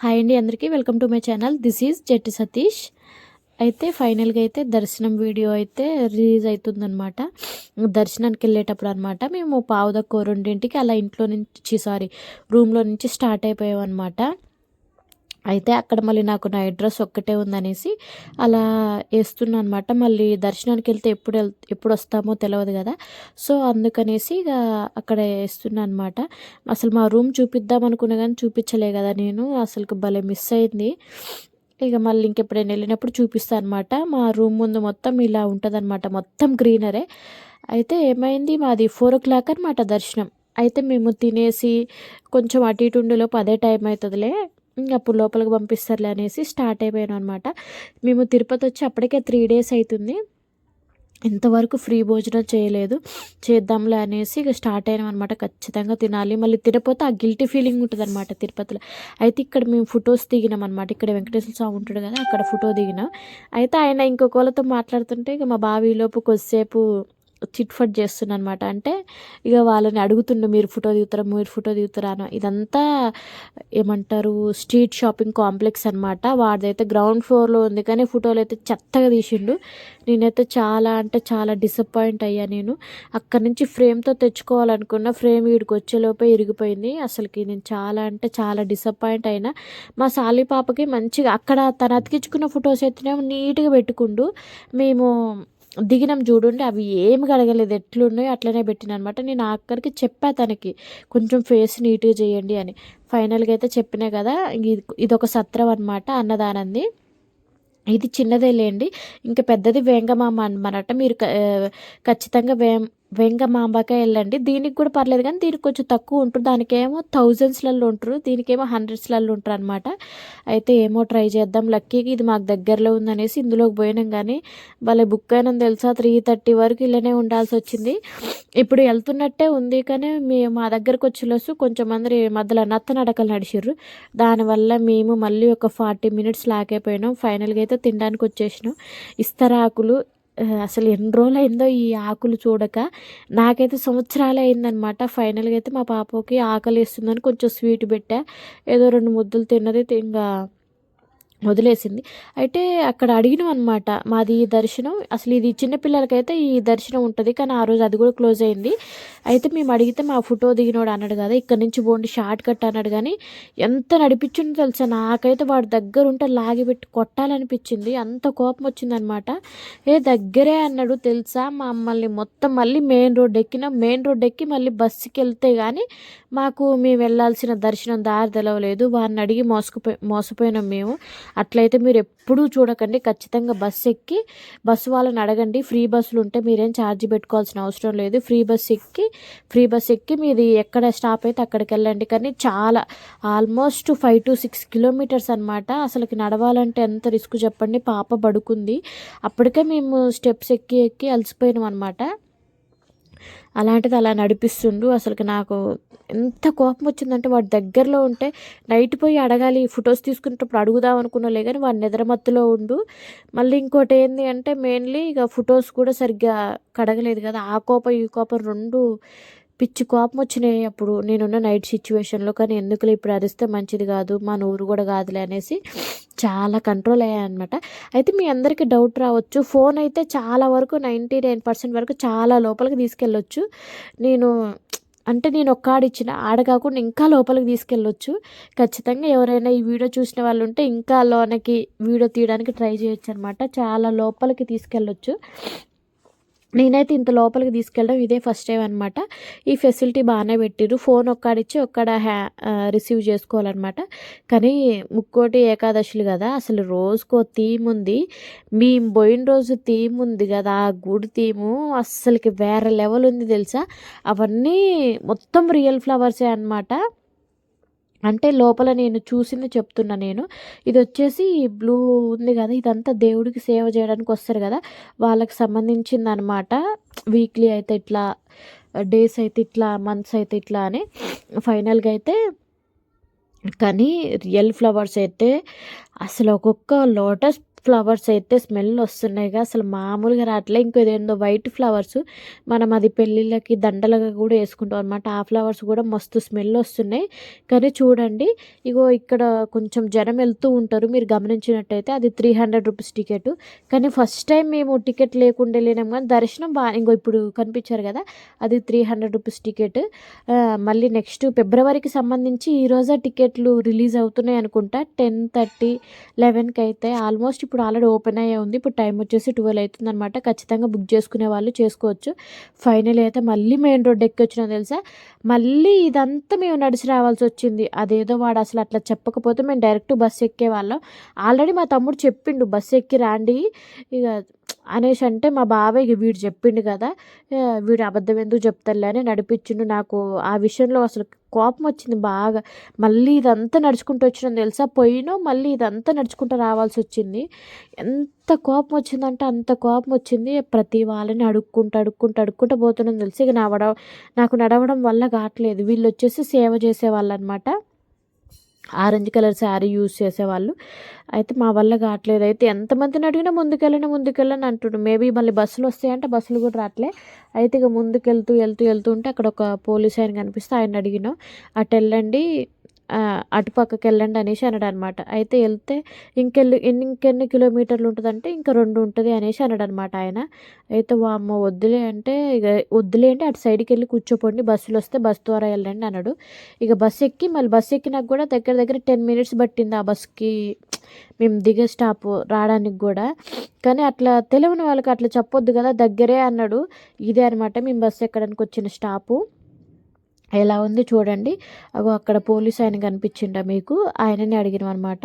Hi అండి అందరికీ welcome to my channel this is Jatti Satish అయితే ఫైనల్గా అయితే దర్శనం వీడియో అయితే రిలీజ్ అవుతుందన్నమాట దర్శనానికి వెళ్ళేటప్పుడు అనమాట మేము పావుదక్కో రెండింటికి అలా ఇంట్లో నుంచి సారీ రూమ్లో నుంచి స్టార్ట్ అయిపోయామన్నమాట. అయితే అక్కడ మళ్ళీ నాకు నైట్ డ్రెస్ ఒక్కటే ఉందనేసి అలా వేస్తున్నా అనమాట మళ్ళీ దర్శనానికి వెళ్తే ఎప్పుడు వెళ్ ఎప్పుడు వస్తామో తెలియదు కదా. సో అందుకనేసి ఇక అక్కడ వేస్తున్నా అనమాట అసలు మా రూమ్ చూపిద్దాం అనుకున్నా కానీ చూపించలే కదా నేను. అసలు భలే మిస్ అయింది. ఇక మళ్ళీ ఇంకెప్పుడైనా వెళ్ళినప్పుడు చూపిస్తాను అనమాట మా రూమ్ ముందు మొత్తం ఇలా ఉంటుందన్నమాట. మొత్తం గ్రీనరే. అయితే ఏమైంది? మాది ఫోర్ ఓ క్లాక్ అనమాట దర్శనం. అయితే మేము తినేసి కొంచెం అటు ఇటు ఉండేలోపు అదే టైం అవుతుందిలే. అప్పుడు లోపలికి పంపిస్తారులే అనేసి స్టార్ట్ అయిపోయాను అనమాట మేము తిరుపతి వచ్చి అప్పటికే త్రీ డేస్ అవుతుంది. ఇంతవరకు ఫ్రీ భోజనం చేయలేదు. చేద్దాంలే అనేసి ఇక స్టార్ట్ అయినాం అనమాట ఖచ్చితంగా తినాలి. మళ్ళీ తినపోతే ఆ గిల్టీ ఫీలింగ్ ఉంటుంది అనమాట తిరుపతిలో. అయితే ఇక్కడ మేము ఫొటోస్ దిగినాం అనమాట ఇక్కడ వెంకటేశ్వర స్వామి ఉంటాడు కదా అక్కడ ఫోటో దిగినాం. అయితే ఆయన ఇంకొకళ్ళతో మాట్లాడుతుంటే ఇక మా బావిలోపు కొద్దిసేపు చిట్ ఫట్ చేస్తున్నా అనమాట అంటే ఇక వాళ్ళని అడుగుతుండే మీరు ఫోటో దిగుతారా? మీరు ఫోటో దిగుతారా? అని. ఇదంతా ఏమంటారు? స్ట్రీట్ షాపింగ్ కాంప్లెక్స్ అనమాట వాడిదైతే గ్రౌండ్ ఫ్లోర్లో ఉంది కానీ ఫోటోలు అయితే చెత్తగా తీసిండు. నేనైతే చాలా అంటే చాలా డిసప్పాయింట్ అయ్యా నేను. అక్కడి నుంచి ఫ్రేమ్తో తెచ్చుకోవాలనుకున్న ఫ్రేమ్ వీడికి వచ్చేలోపే ఇరిగిపోయింది. అసలుకి నేను చాలా అంటే చాలా డిసప్పాయింట్ అయినా. మా సాలి పాపకి మంచిగా అక్కడ తను అతికించుకున్న ఫొటోస్ అయితేనేమో నీట్గా పెట్టుకుండు. మేము దిగినాం చూడండి అవి ఏమి కడగలేదు ఎట్లున్నాయో అట్లనే పెట్టిన అనమాట నేను అక్కడికి చెప్పా తనకి కొంచెం ఫేస్ నీట్గా చేయండి అని. ఫైనల్గా అయితే చెప్పినా కదా ఇది ఒక సత్రం అనమాట అన్నదానంది. ఇది చిన్నదే లేండి ఇంకా పెద్దది వేంగమామ అనమాట మీరు ఖచ్చితంగా వేం వెంగమాంబకే వెళ్ళండి. దీనికి కూడా పర్లేదు కానీ దీనికి కొంచెం తక్కువ ఉంటుంది దానికేమో థౌజండ్స్లలో ఉంటారు. దీనికేమో హండ్రెడ్స్లలో ఉంటారు అనమాట అయితే ఏమో ట్రై చేద్దాం. లక్కీకి ఇది మాకు దగ్గరలో ఉందనేసి ఇందులోకి పోయినాం కానీ భలే బుక్ అయినా తెలుసా? త్రీ థర్టీ వరకు ఇలానే ఉండాల్సి వచ్చింది. ఇప్పుడు వెళ్తున్నట్టే ఉంది కానీ మేము మా దగ్గరకు వచ్చేలోసు కొంచెం మంది మధ్యలో నత్త నడకలు నడిచిర్రు. దానివల్ల మేము మళ్ళీ ఒక ఫార్టీ మినిట్స్ లాగైపోయినాం ఫైనల్గా అయితే తినడానికి వచ్చేసినాం. ఇస్తరాకులు అసలు ఎన్ని రోజులు అయిందో ఈ ఆకులు చూడక. నాకైతే సంవత్సరాలు అయిందనమాట ఫైనల్గా అయితే మా పాపకి ఆకలి వేస్తుందని కొంచెం స్వీట్ పెట్టా. ఏదో రెండు ముద్దలు తిన్నది ఇంకా వదిలేసింది. అయితే అక్కడ అడిగినాం అనమాట మాది దర్శనం. అసలు ఇది చిన్నపిల్లలకైతే ఈ దర్శనం ఉంటుంది. కానీ ఆ రోజు అది కూడా క్లోజ్ అయింది. అయితే మేము అడిగితే మా ఫోటో దిగినోడు అన్నాడు కదా ఇక్కడ నుంచి పోండి షార్ట్ కట్ అన్నాడు కానీ ఎంత నడిపించిందో తెలుసా? నాకైతే వాడి దగ్గర ఉంటే లాగిపెట్టి కొట్టాలనిపించింది. అంత కోపం వచ్చిందనమాట. ఏ దగ్గరే అన్నాడు తెలుసా? మమ్మల్ని మొత్తం మళ్ళీ మెయిన్ రోడ్ ఎక్కిన. మెయిన్ రోడ్ ఎక్కి మళ్ళీ బస్సుకి వెళ్తే కానీ మాకు మేము వెళ్ళాల్సిన దర్శనం దారి తెలవలేదు. వారిని అడిగి మోసపోయి మోసపోయినాం మేము. అట్లయితే మీరు ఎప్పుడూ చూడకండి. ఖచ్చితంగా బస్సు ఎక్కి బస్సు వాళ్ళని అడగండి. ఫ్రీ బస్సులు ఉంటే మీరేం ఛార్జ్ పెట్టుకోవాల్సిన అవసరం లేదు. ఫ్రీ బస్సు ఎక్కి ఫ్రీ బస్ ఎక్కి మీది ఎక్కడ స్టాప్ అయితే అక్కడికి వెళ్ళండి. కానీ చాలా almost five to six kilometres అనమాట అసలుకి నడవాలంటే ఎంత రిస్క్ చెప్పండి. పాప పడుకుంది. అప్పటికే మేము స్టెప్స్ ఎక్కి ఎక్కి అలసిపోయినాం అనమాట అలాంటిది అలా నడిపిస్తుండు. అసలుకి నాకు ఎంత కోపం వచ్చిందంటే వాడి దగ్గరలో ఉంటే నైట్ పోయి అడగాలి ఫొటోస్ తీసుకునేటప్పుడు అడుగుదాం అనుకున్నలే కానీ వాడి నిద్రమత్తులో ఉండు. మళ్ళీ ఇంకోటి ఏంది అంటే మెయిన్లీ ఇక ఫొటోస్ కూడా సరిగ్గా కడగలేదు కదా. ఆ కోపం ఈ కోపం రెండు పిచ్చి కోపం వచ్చినాయి అప్పుడు నేనున్న నైట్ సిచ్యువేషన్లో కానీ ఎందుకులే ఇప్పుడు అరిస్తే మంచిది కాదు మా నూరు కూడా కాదులే అనేసి చాలా కంట్రోల్ అయ్యాయన్నమాట అయితే మీ అందరికీ డౌట్ రావచ్చు. ఫోన్ అయితే చాలా వరకు నైంటీ నైన్ పర్సెంట్ వరకు చాలా లోపలికి తీసుకెళ్ళొచ్చు. నేను అంటే నేను ఒక్క ఆడిచ్చిన ఆడ కాకుండా ఇంకా లోపలికి తీసుకెళ్ళొచ్చు. ఖచ్చితంగా ఎవరైనా ఈ వీడియో చూసిన వాళ్ళు ఉంటే ఇంకా లోనకి వీడియో తీయడానికి ట్రై చేయొచ్చు అనమాట చాలా లోపలికి తీసుకెళ్ళొచ్చు. నేనైతే ఇంత లోపలికి తీసుకెళ్ళడం ఇదే ఫస్ట్ టైం అనమాట ఈ ఫెసిలిటీ బాగానే పెట్టిరు ఫోన్ ఒక్కడిచ్చి ఒక్కడ హ్యా రిసీవ్ చేసుకోవాలన్నమాట. కానీ ముక్కోటి ఏకాదశులు కదా అసలు రోజుకో థీమ్ ఉంది. మేము పోయిన రోజు థీమ్ ఉంది కదా ఆ గుడి థీము అస్సలకి వేరే లెవెల్ ఉంది తెలుసా? అవన్నీ మొత్తం రియల్ ఫ్లవర్సే అనమాట అంటే లోపల నేను చూసింది చెప్తున్నా నేను. ఇది వచ్చేసి బ్లూ ఉంది కదా ఇదంతా దేవుడికి సేవ చేయడానికి వస్తారు కదా వాళ్ళకి సంబంధించింది అనమాట వీక్లీ అయితే ఇట్లా డేస్ అయితే ఇట్లా మంత్స్ అయితే ఇట్లా అని. ఫైనల్గా అయితే కానీ రియల్ ఫ్లవర్స్ అయితే అసలు ఒక్కొక్క లోటస్ ఫ్లవర్స్ అయితే స్మెల్ వస్తున్నాయిగా అసలు మామూలుగా రావట్లే ఇంకేదేందో వైట్ ఫ్లవర్స్. మనం అది పెళ్ళిళ్ళకి దండలుగా కూడా వేసుకుంటాం అనమాట ఆ ఫ్లవర్స్ కూడా మస్తు స్మెల్ వస్తున్నాయి. కానీ చూడండి ఇగో ఇక్కడ కొంచెం జనం వెళ్తూ ఉంటారు. మీరు గమనించినట్టయితే అది త్రీ హండ్రెడ్ రూపీస్ టికెట్. కానీ ఫస్ట్ టైం మేము టికెట్ లేకుండా వెళ్ళినాం కానీ దర్శనం బాగా ఇంకో ఇప్పుడు కనిపించారు కదా అది త్రీ హండ్రెడ్ రూపీస్ టికెట్. మళ్ళీ నెక్స్ట్ ఫిబ్రవరికి సంబంధించి ఈరోజే టికెట్లు రిలీజ్ అవుతున్నాయి అనుకుంటా. టెన్ థర్టీ లెవెన్కి అయితే ఆల్మోస్ట్ ఇప్పుడు ఆల్రెడీ ఓపెన్ అయ్యే ఉంది. ఇప్పుడు టైం వచ్చేసి ట్వెల్వ్ అవుతుంది అనమాట ఖచ్చితంగా బుక్ చేసుకునే వాళ్ళు చేసుకోవచ్చు. ఫైనల్ అయితే మళ్ళీ మెయిన్ రోడ్ ఎక్కి వచ్చినా తెలుసా? మళ్ళీ ఇదంతా మేము నడిచి రావాల్సి వచ్చింది. అదేదో వాడు అసలు అట్లా చెప్పకపోతే మేము డైరెక్ట్ బస్సు ఎక్కే వాళ్ళం. ఆల్రెడీ మా తమ్ముడు చెప్పిండు బస్సు ఎక్కి రాండి. ఇక అనేసి అంటే మా బాబాయ్ ఇక వీడు చెప్పిండు కదా వీడు అబద్ధం ఎందుకు చెప్తారులే అని నడిపించిండు. నాకు ఆ విషయంలో అసలు కోపం వచ్చింది బాగా. మళ్ళీ ఇదంతా నడుచుకుంటూ వచ్చిన తెలుసా? పోయినో మళ్ళీ ఇదంతా నడుచుకుంటూ రావాల్సి వచ్చింది. ఎంత కోపం వచ్చిందంటే అంత కోపం వచ్చింది. ప్రతి వాళ్ళని అడుక్కుంటూ అడుక్కుంటూ అడుక్కుంటూ పోతున్నాను తెలిసి? ఇక నడవడం నాకు నడవడం వల్ల కావట్లేదు. వీళ్ళు వచ్చేసి సేవ చేసేవాళ్ళు అనమాట ఆరెంజ్ కలర్ శారీ యూజ్ చేసేవాళ్ళు. అయితే మా వల్ల కావట్లేదు. అయితే ఎంతమందిని అడిగినా ముందుకెళ్ళినా ముందుకెళ్ళని అంటుండు మేబీ మళ్ళీ బస్సులు వస్తాయంటే బస్సులు కూడా రావట్లే. అయితే ఇక ముందుకెళ్తూ వెళ్తూ వెళ్తూ ఉంటే అక్కడ ఒక పోలీస్ ఆయన కనిపిస్తే ఆయన అడిగినాం. అటు వెళ్ళండి అటుపక్కకి వెళ్ళండి అనేసి అన్నాడు అనమాట అయితే వెళ్తే ఇంకెళ్ళి ఎన్ని ఇంకెన్ని కిలోమీటర్లు ఉంటుందంటే ఇంకా రెండు ఉంటుంది అనేసి అన్నాడు అనమాట ఆయన. అయితే వామ్మ వద్దులే అంటే ఇక వద్దులే అంటే అటు సైడ్కి వెళ్ళి కూర్చోపోండి బస్సులు వస్తే బస్ ద్వారా వెళ్ళండి అన్నాడు. ఇక బస్సు ఎక్కి మళ్ళీ బస్సు ఎక్కినాక కూడా దగ్గర దగ్గర టెన్ మినిట్స్ పట్టింది ఆ బస్కి. మేము దిగే స్టాప్ రావడానికి కూడా. కానీ అట్లా తెలియని వాళ్ళకి అట్లా చెప్పొద్దు కదా దగ్గరే అన్నాడు. ఇదే అనమాట మేము బస్సు ఎక్కడానికి వచ్చిన స్టాపు. ఎలా ఉంది చూడండి. అగో అక్కడ పోలీస్ ఆయన కనిపించిండ మీకు. ఆయనని అడిగినాం అనమాట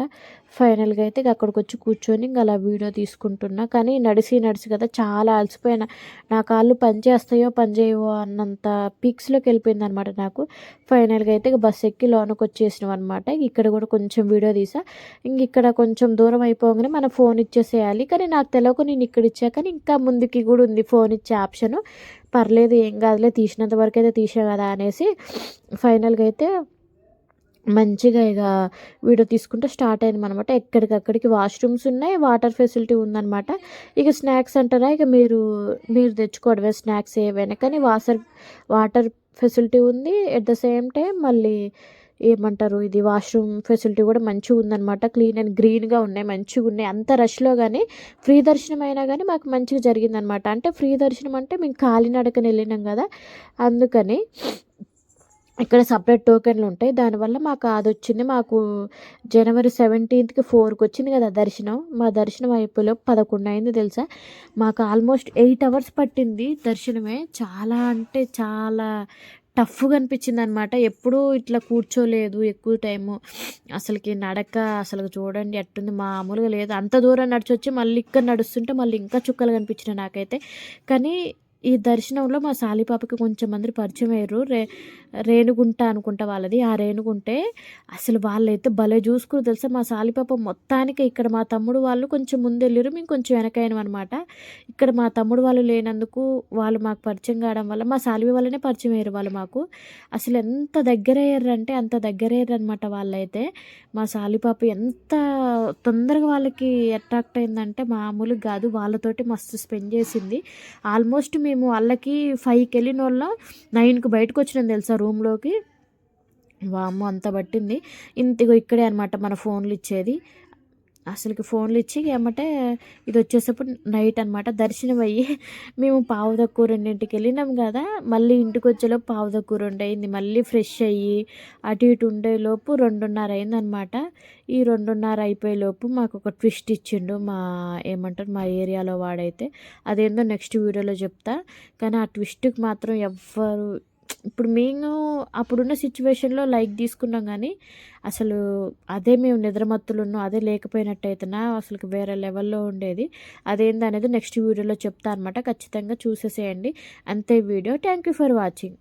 ఫైనల్గా అయితే అక్కడికి వచ్చి కూర్చొని ఇంకా అలా వీడియో తీసుకుంటున్నా. కానీ నడిసి నడిసి కదా చాలా అలసిపోయినా. నా కాళ్ళు పనిచేస్తాయో పనిచేయవో అన్నంత పీక్స్లోకి వెళ్ళిపోయింది అనమాట నాకు. ఫైనల్గా అయితే బస్ ఎక్కి లోనకి వచ్చేసినాం అనమాట ఇక్కడ కూడా కొంచెం వీడియో తీసా. ఇంక ఇక్కడ కొంచెం దూరం అయిపోగానే మనం ఫోన్ ఇచ్చేసేయాలి. కానీ నాకు తెలియక నేను ఇక్కడ ఇచ్చా. కానీ ఇంకా ముందుకి కూడా ఉంది ఫోన్ ఇచ్చే ఆప్షను. పర్లేదు ఏం కాదులే తీసినంత వరకు అయితే తీసా కదా అనేసి ఫైనల్గా అయితే మంచిగా ఇక వీడియో తీసుకుంటే స్టార్ట్ అయింది అనమాట ఎక్కడికక్కడికి వాష్రూమ్స్ ఉన్నాయి వాటర్ ఫెసిలిటీ ఉందన్నమాట. ఇక స్నాక్స్ అంటారా? ఇక మీరు మీరు తెచ్చుకోవడమే స్నాక్స్ ఏవైనా. కానీ వాసర్ వాటర్ ఫెసిలిటీ ఉంది. ఎట్ ద సేమ్ టైం మళ్ళీ ఏమంటారు ఇది వాష్రూమ్ ఫెసిలిటీ కూడా మంచిగా ఉందన్నమాట. క్లీన్ అండ్ గ్రీన్గా ఉన్నాయి మంచిగా ఉన్నాయి. అంత రష్లో కానీ ఫ్రీ దర్శనం అయినా కానీ మాకు మంచిగా జరిగిందనమాట అంటే ఫ్రీ దర్శనం అంటే మేము కాలినడకని వెళ్ళినాం కదా అందుకని ఇక్కడ సపరేట్ టోకెన్లు ఉంటాయి. దానివల్ల మాకు అది వచ్చింది మాకు జనవరి సెవెంటీన్త్కి ఫోర్కి వచ్చింది కదా దర్శనం. మా దర్శనం అయిపోయి పదకొండు అయింది తెలుసా? మాకు ఆల్మోస్ట్ ఎయిట్ అవర్స్ పట్టింది దర్శనమే. చాలా అంటే చాలా టఫ్గా అనిపించింది అనమాట ఎప్పుడూ ఇట్లా కూర్చోలేదు ఎక్కువ టైము. అసలుకి నడక అసలు చూడండి ఎట్టుంది మామూలుగా లేదు. అంత దూరం నడిచొచ్చి మళ్ళీ ఇక్కడ నడుస్తుంటే మళ్ళీ ఇంకా చుక్కలు కనిపించినాయి నాకైతే. కానీ ఈ దర్శనంలో మా సాలిపాపకి కొంచెం మంది పరిచయం అయ్యారు. రే రేణుగుంట అనుకుంటా వాళ్ళది. ఆ రేణుగుంటే అసలు వాళ్ళైతే భలే చూసుకుని తెలుసా? మా సాలిపాప మొత్తానికి ఇక్కడ మా తమ్ముడు వాళ్ళు కొంచెం ముందు వెళ్ళారు మేము కొంచెం వెనకైన అనమాట ఇక్కడ మా తమ్ముడు వాళ్ళు లేనందుకు వాళ్ళు మాకు పరిచయం కావడం వల్ల మా సాలివి వాళ్ళనే పరిచయం అయ్యారు వాళ్ళు మాకు. అసలు ఎంత దగ్గర అయ్యారంటే అంత దగ్గర అయ్యారు అనమాట వాళ్ళైతే. మా సాలిపాప ఎంత తొందరగా వాళ్ళకి అట్రాక్ట్ అయిందంటే మామూలుగా కాదు. వాళ్ళతోటి మస్తు స్పెండ్ చేసింది. ఆల్మోస్ట్ మేము మేము వాళ్ళకి ఫైవ్కి వెళ్ళిన వాళ్ళ నైన్కి బయటకు వచ్చినాం తెలుసా రూమ్లోకి. వామ్మ అంత పట్టింది. ఇంతగో ఇక్కడే అనమాట మన ఫోన్లు ఇచ్చేది అసలుకి ఫోన్లు ఇచ్చి ఏమంటే ఇది వచ్చేసప్పుడు నైట్ అనమాట దర్శనం అయ్యి మేము పావు తక్కువ రెండింటికి వెళ్ళినాం కదా. మళ్ళీ ఇంటికి వచ్చేలోపు పావు తక్కువ రెండు అయింది మళ్ళీ ఫ్రెష్ అయ్యి అటు ఇటు ఉండేలోపు రెండున్నర అయిందనమాట ఈ రెండున్నర అయిపోయేలోపు మాకు ఒక ట్విస్ట్ ఇచ్చిండు మా ఏమంటారు మా ఏరియాలో వాడైతే. అదేందో నెక్స్ట్ వీడియోలో చెప్తా. కానీ ఆ ట్విస్ట్కి మాత్రం ఎవ్వరు ఇప్పుడు మేము అప్పుడున్న సిచ్యువేషన్లో లైక్ తీసుకున్నాం కానీ అసలు అదే మేము నిద్రమత్తులు ఉన్నాం అదే లేకపోయినట్టయితేనా అసలు వేరే లెవెల్లో ఉండేది. అదేందనేది నెక్స్ట్ వీడియోలో చెప్తా అనమాట ఖచ్చితంగా చూసేసేయండి. అంతే video thank you for watching